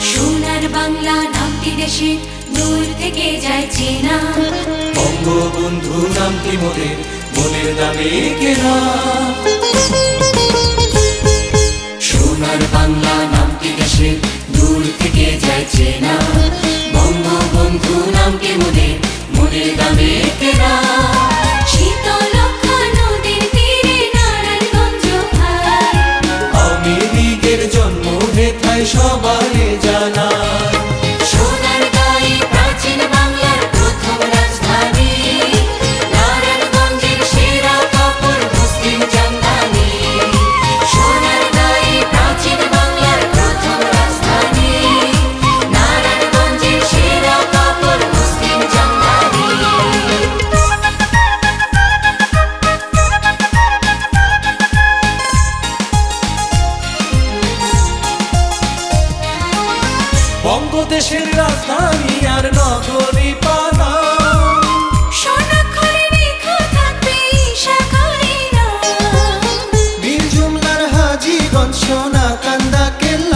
সোনার বাংলা নামটি দেশে দূর থেকে যায় চেনা। বঙ্গবন্ধু নামটি মোদের মনের দামে কেনা। সোনার বাংলা নামটি দেশে দূর থেকে যায় চেনা। দেশের রাজধানী আর নগরী পানা বীর জুমলার হাজিগঞ্জ সোনা কান্দা কেল্লা।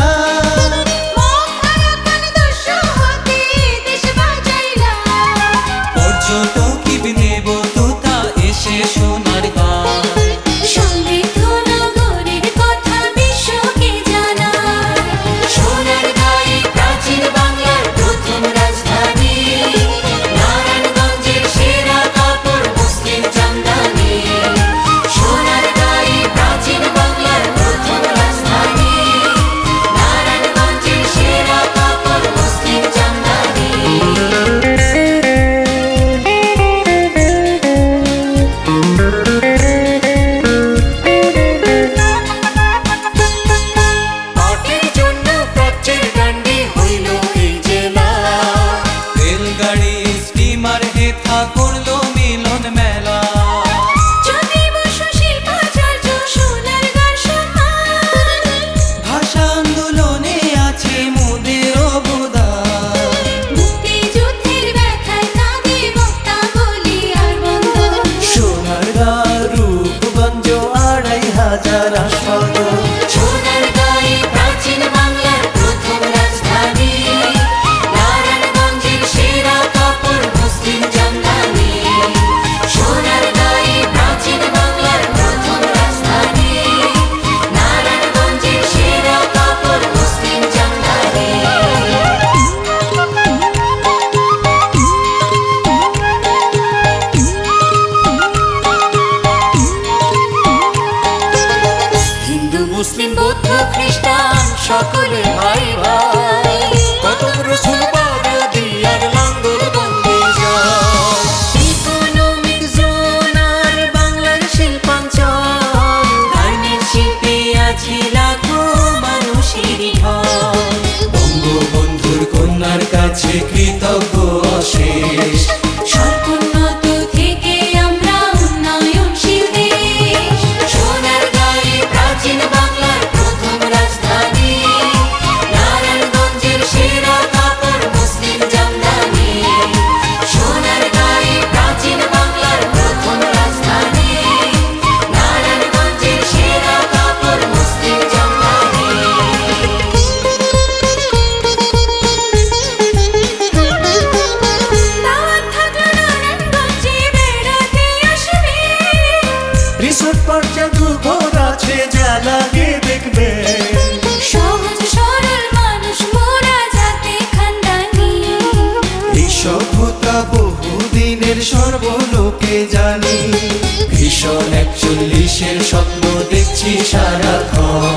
মুসলিম বৌদ্ধ খ্রিস্টান সকলে ভাই ভাই ভীষণ আছে যা লাগে দেখবে। সহজ সরল মানুষ মোরা যাতে খানদানি এই সভ্যতা বহুদিনের সর্বলোকে জানি। ভীষণ একচল্লিশের স্বপ্ন দেখছি সারাক্ষণ।